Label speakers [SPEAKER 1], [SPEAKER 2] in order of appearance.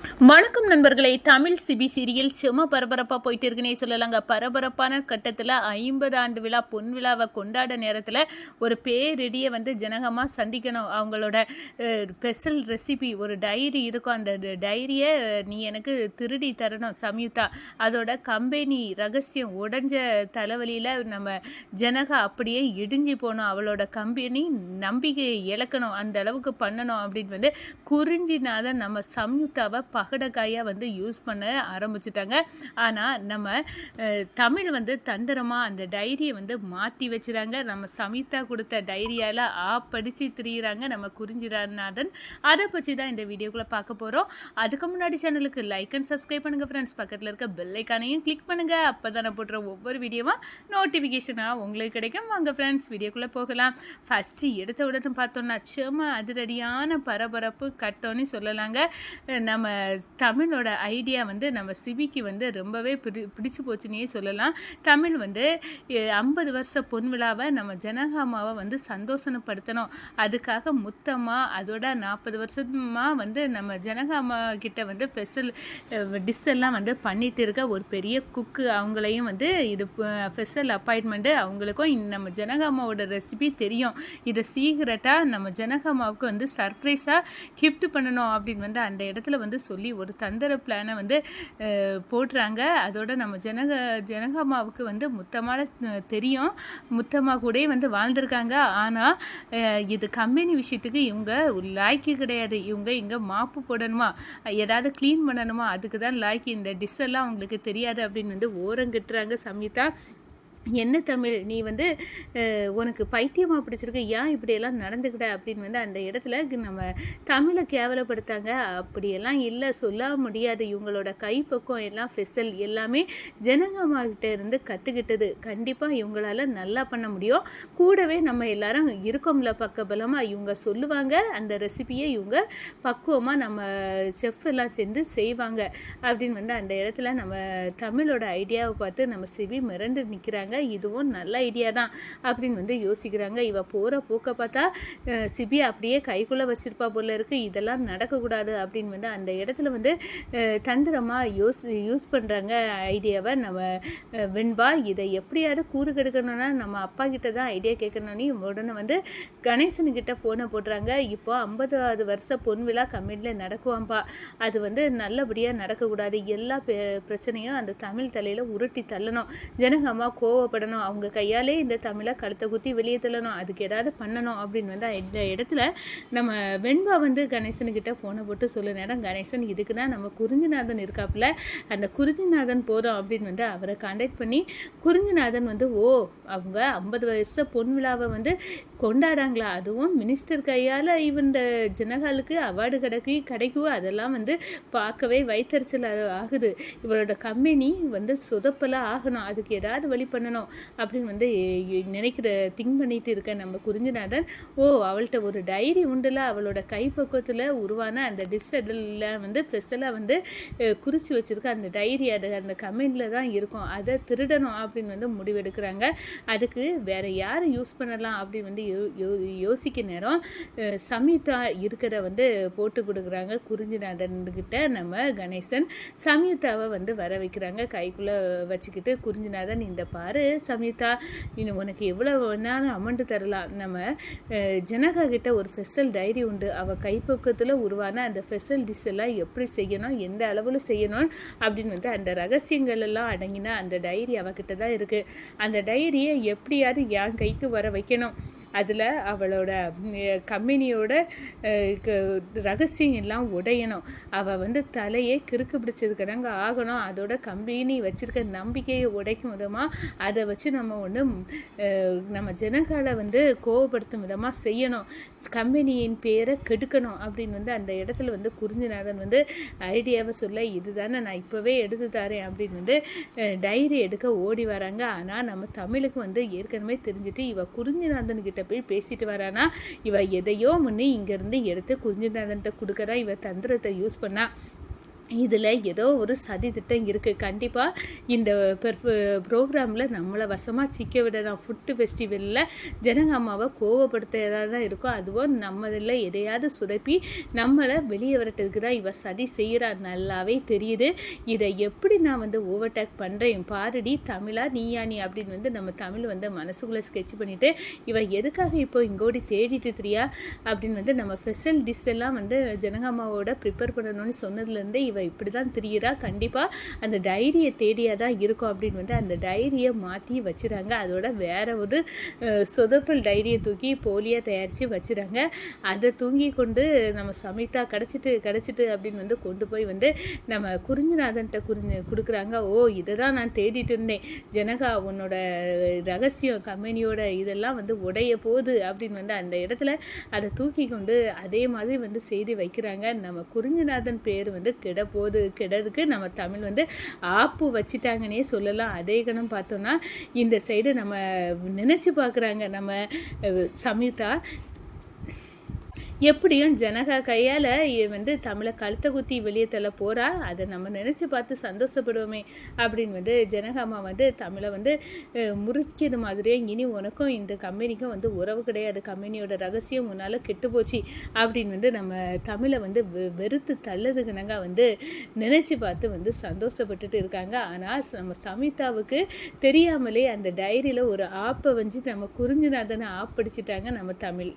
[SPEAKER 1] வணக்கம் நண்பர்களே. Tamil CP serial செம பரபரப்பாக போயிட்டு இருக்குன்னே சொல்லலாங்க. பரபரப்பான கட்டத்தில் ஐம்பது ஆண்டு விழா பொன் விழாவை கொண்டாட நேரத்தில் ஒரு பேரிடியை வந்து ஜனகமாக சந்திக்கணும். அவங்களோட ஸ்பெஷல் ரெசிபி ஒரு டைரி இருக்கும். அந்த டைரியை நீ எனக்கு திருடி தரணும் சம்யுக்தா அதோட கம்பெனி ரகசியம் உடஞ்ச தலைவலியில் நம்ம ஜனகா அப்படியே இடிஞ்சு போகணும். அவளோட கம்பெனி நம்பிக்கையை இழக்கணும். அந்த அளவுக்கு பண்ணணும் அப்படின்னு வந்து குறிஞ்சிநாதன் நம்ம சம்யுக்தாவை பகடக்காயாக வந்து யூஸ் பண்ண ஆரம்பிச்சிட்டாங்க. ஆனால் நம்ம தமிழ் வந்து தந்திரமாக அந்த டைரியை வந்து மாற்றி வச்சுறாங்க. நம்ம சமிதா கொடுத்த டைரியால் ஆ படித்து திரியிறாங்க. நம்ம குறிஞ்சிராநாதன். அதை பற்றி தான் இந்த வீடியோக்குள்ளே பார்க்க போகிறோம் அதுக்கு முன்னாடி சேனலுக்கு லைக் அண்ட் சப்ஸ்கிரைப் பண்ணுங்கள் ஃப்ரெண்ட்ஸ் பக்கத்தில் இருக்க பெல்லைக்கானையும் கிளிக் பண்ணுங்கள் அப்போ தான் நான் போடுற ஒவ்வொரு வீடியோவும் நோட்டிஃபிகேஷனாக உங்களுக்கு கிடைக்கும். வாங்க ஃப்ரெண்ட்ஸ் வீடியோக்குள்ளே போகலாம். ஃபஸ்ட்டு எடுத்த உடனே பார்த்தோம்னா செம அதிரடியான பரபரப்பு கட்டோன்னு சொல்லலாங்க. நம்ம தமிழோட ஐடியா வந்து நம்ம சிபிக்கு வந்து ரொம்பவே பிடி பிடிச்சு போச்சுன்னே சொல்லலாம். தமிழ் வந்து ஐம்பது வருஷ பொன் விழாவை நம்ம ஜனகாமாவை வந்து சந்தோஷப்படுத்தணும். அதுக்காக முத்தமாக அதோட நாற்பது வருஷமாக வந்து நம்ம ஜனகாமா கிட்ட வந்து ஸ்பெஷல் டிஷ் எல்லாம் வந்து பண்ணிட்டு இருக்க ஒரு பெரிய குக்கு அவங்களையும் வந்து இது ஸ்பெஷல் அப்பாயின்மெண்ட்டு அவங்களுக்கும் நம்ம ஜனகாமாவோட ரெசிபி தெரியும். இதை சீக்கிரட்டாக நம்ம ஜனகாமாவுக்கு வந்து சர்ப்ரைஸாக கிஃப்ட் பண்ணணும் அப்படின்னு வந்து அந்த இடத்துல வந்து சொல்லி ஒரு தந்திர பிளானை வந்து போடுறாங்க. அதோட நம்ம ஜனக ஜனகம்மாவுக்கு வந்து முத்தமான தெரியும். முத்தம்மா கூடயே வந்து வாழ்ந்திருக்காங்க. ஆனால் இது கம்பெனி விஷயத்துக்கு இவங்க லாய்க்கு கிடையாது. இவங்க இங்கே மாப்பு போடணுமா? ஏதாவது க்ளீன் பண்ணணுமா? அதுக்கு தான் லாய்க்கு இந்த டிஷ்ஷெல்லாம் அவங்களுக்கு தெரியாது அப்படின்னு வந்து ஓரங்கட்டுறாங்க சம்யுதா என்ன தமிழ்? நீ வந்து உனக்கு பைத்தியமாக பிடிச்சிருக்கு. ஏன் இப்படியெல்லாம் நடந்துக்கிட்ட? அப்படின்னு வந்து அந்த இடத்துல நம்ம தமிழை கேவலப்படுத்தாங்க. அப்படியெல்லாம் இல்லை சொல்ல முடியாது. இவங்களோட கைப்பக்கம் எல்லாம் ஃபெசல் எல்லாமே ஜனகமாகிட்ட இருந்து கற்றுக்கிட்டது கண்டிப்பாக இவங்களால நல்லா பண்ண முடியும். கூடவே நம்ம எல்லாரும் இருக்கோம்ல பக்கபலமாக இவங்க சொல்லுவாங்க அந்த ரெசிபியை இவங்க பக்குவமாக நம்ம செஃப் எல்லாம் சேர்ந்து செய்வாங்க. அப்படின்னு வந்து அந்த இடத்துல நம்ம தமிழோட ஐடியாவை பார்த்து நம்ம சிவி மிரண்டு நிற்கிறாங்க இதுவும் நல்ல ஐடியா தான் அப்படின்னு வந்து யோசிக்கிறாங்க. இவ போகிற போக்க பார்த்தா சிபி அப்படியே கைக்குள்ளே வச்சிருப்பா போல இருக்கு. இதெல்லாம் நடக்கக்கூடாது அப்படின்னு வந்து அந்த இடத்துல வந்து தந்திரமாக யோஸ் யூஸ் பண்ணுறாங்க ஐடியாவை. நம்ம வெண்பா இதை எப்படியாவது கூறு கெடுக்கணும்னா நம்ம அப்பா கிட்ட தான் ஐடியா கேட்கணும்னு உடனே வந்து கணேசனுக்கிட்ட ஃபோனை போடுறாங்க. இப்போ ஐம்பதாவது வருஷ பொன் விழா கம்பெனியில் நடக்குவாம்பா. அது வந்து நல்லபடியாக நடக்கக்கூடாது. எல்லா பிரச்சனையும் அந்த தமிழ் தலையில் உருட்டி தள்ளணும். ஜனகம்மா கோவப்படணும். அவங்க கையாலே இந்த தமிழை கழுத்தை குத்தி வெளியே தள்ளணும். அதுக்கு ஏதாவது பண்ணணும் அப்படின்னு வந்து இந்த இடத்துல நம்ம வெண்பா வந்து கணேசனுக்கிட்ட ஃபோனை போட்டு சொல்ல நேரம் கணேசன் இதுக்கு தான் நம்ம குறிஞ்சிநாதன் இருக்காப்புல. அந்த குறிஞ்சிநாதன் போதும் அப்படின்னு வந்து அவரை கான்டாக்ட் பண்ணி குறிஞ்சிநாதன் வந்து ஓ அவங்க ஐம்பது வயசு பொன் விழாவை வந்து கொண்டாடாங்களா அதுவும் மினிஸ்டர் கையால் இந்த ஜனகாலுக்கு அவார்டு கிடைக்கு கிடைக்கும் அதெல்லாம் வந்து பார்க்கவே வயிற்றுச்சல் ஆகுது. இவளோட கம்பெனி வந்து சொதப்பலாக ஆகணும். அதுக்கு ஏதாவது வழி பண்ணணும் அப்படின்னு வந்து நினைக்கிற திங்க் பண்ணிட்டு இருக்க நம்ம குறிஞ்சிநாதன் ஓ அவள்கிட்ட ஒரு டைரி உண்டுல. அவளோட கைப்பக்குவத்தில் உருவான அந்த டிஸ்ஸில் வந்து ஸ்பெஷலாக வந்து குறித்து வச்சுருக்க அந்த டைரி அது அந்த கம்பெனியில் தான் இருக்கும். அதை திருடணும் அப்படின்னு வந்து முடிவெடுக்கிறாங்க. அதுக்கு வேற யார் யூஸ் பண்ணலாம் அப்படின்னு வந்து யோ- யோ- யோசிக்க நேரம். அஹ், சம்யுக்தா இருக்கிற வந்து போட்டு கொடுக்குறாங்க. குறிஞ்சிநாதன் கிட்ட நம்ம கணேசன். சம்யுக்தாவை வந்து வர வைக்கிறாங்க. கைக்குள்ளே வச்சுக்கிட்டு குறிஞ்சிநாதன் இந்த பாரு சம்யுக்தா இன்னும் உனக்கு எவ்வளோ வேணாலும் அமௌண்ட்டு தரலாம். நம்ம ஜனகா கிட்ட ஒரு ஸ்பெஷல் டைரி உண்டு. அவள் கைப்பக்கத்தில் உருவான அந்த ஸ்பெஷல் டிஷ் எல்லாம் எப்படி செய்யணும்? எந்த அளவில் செய்யணும்? அப்படின்னு வந்து அந்த ரகசியங்கள் எல்லாம் அடங்கின அந்த டைரி அவகிட்ட தான் இருக்குது அந்த டைரியை எப்படியாவது என் கைக்கு வர வைக்கணும். அதில் அவளோட கம்பெனியோட க- ரகசியம் எல்லாம் உடையணும். அவள் வந்து தலையே கிறுக்கு பிடிச்சதுக்கிடங்க ஆகணும். அதோட கம்பெனி வச்சிருக்க நம்பிக்கையை உடைக்கும் விதமாக அதை வச்சு நம்ம ஒன்று நம்ம ஜனங்களை வந்து கோவப்படுத்தும் விதமாக செய்யணும். கம்பெனியின் பேரை கெடுக்கணும் அப்படின்னு வந்து அந்த இடத்துல வந்து குறிஞ்சிநாதன் வந்து ஐடியாவை சொல்ல இதுதானே நான் இப்போவே எடுத்து தரேன் அப்படின்னு வந்து டைரி எடுக்க ஓடி வராங்க. ஆனால் நம்ம தமிழுக்கு வந்து ஏற்கனவே தெரிஞ்சுட்டு இவள் குறிஞ்சிநாதன் கிட்ட போய் பேசிட்டு வரானா? இவ எதையோ முன்னே இங்கேருந்து எடுத்து குறிஞ்சிநாதன்கிட்ட கொடுக்க தான் இவ தந்திரத்தை யூஸ் பண்ணா. இதில் ஏதோ ஒரு சதி திட்டம் இருக்குது கண்டிப்பாக இந்த ப்ரோக்ராமில் நம்மளை வசமாக சிக்க விடலாம். ஃபுட்டு ஃபெஸ்டிவலில் ஜனங்க அம்மாவை கோவப்படுத்துறதா தான் இருக்கும் அதுவும் நம்ம இதில் எதையாவது சுதப்பி நம்மளை வெளியே வரட்டுக்கு தான் இவ சதி செய்கிறா நல்லாவே தெரியுது. இதை எப்படி நான் வந்து ஓவர்டேக் பண்ணுறேன் பாருடி தமிழா நீயா நீ அப்படின்னு வந்து நம்ம தமிழ் வந்து மனசுக்குள்ளே ஸ்கெட்ச் பண்ணிவிட்டு இவ எதுக்காக இப்போ இங்கோடி தேடிட்டு தெரியா அப்படின்னு வந்து நம்ம ஸ்பெஷல் டிஷ் எல்லாம் வந்து ஜனகாமாவோட ப்ரிப்பேர் பண்ணணும்னு சொன்னதுலேருந்தே இவ இப்படி தான் திரியிறா. கண்டிப்பாக அந்த டைரியை தேடியாக தான் இருக்கும் அப்படின்னு வந்து அந்த டைரியை மாற்றி வச்சுறாங்க அதோட வேற ஒரு சொதப்பல் டைரியை தூக்கி போலியாக தயாரித்து வச்சுறாங்க அதை தூங்கி கொண்டு நம்ம சமிதா கிடச்சிட்டு கிடச்சிட்டு அப்படின்னு வந்து கொண்டு போய் வந்து நம்ம குறிஞ்சிநாதன்கிட்ட குறிஞ்சு கொடுக்குறாங்க. ஓ இதை தான் நான் தேடிட்டு இருந்தேன். ஜனகா உன்னோட ரகசியம் கம்பெனியோட இதெல்லாம் வந்து உடைய போகுது அப்படின்னு வந்து அந்த இடத்துல அதை தூக்கி கொண்டு அதே மாதிரி வந்து செய்தி வைக்கிறாங்க. நம்ம குறிஞ்சிநாதன் பேர் வந்து கிட போது கிடதுக்கு நம்ம தமிழ் வந்து ஆப்பு வச்சிட்டாங்கன்னே சொல்லலாம். அதே கணம் பார்த்தோன்னா இந்த சைடு நம்ம நினச்சி பார்க்குறாங்க. நம்ம சம்யுக்தா எப்படியும் ஜனகா கையால் வந்து தமிழை கழுத்தை குத்தி வெளியே தள்ள போகிறா அதை நம்ம நினச்சி பார்த்து சந்தோஷப்படுவோமே அப்படின்னு வந்து ஜனகாமா வந்து தமிழை வந்து அஹ், முறிக்கிறது மாதிரியே இனி உனக்கும் இந்த கம்பெனிக்கும் வந்து உறவு கிடையாது. கம்பெனியோட ரகசியம் உன்னால் கெட்டு போச்சு அப்படின்னு வந்து நம்ம தமிழை வந்து வெ- வெறுத்து தள்ளதுக்குனங்க வந்து நினச்சி பார்த்து வந்து சந்தோஷப்பட்டுட்டு இருக்காங்க. ஆனால் நம்ம சமிதாவுக்கு தெரியாமலே அந்த டைரியில் ஒரு ஆப்பை வந்து நம்ம குறிஞ்சிநாதனை ஆப்படிச்சிட்டாங்க நம்ம தமிழ்.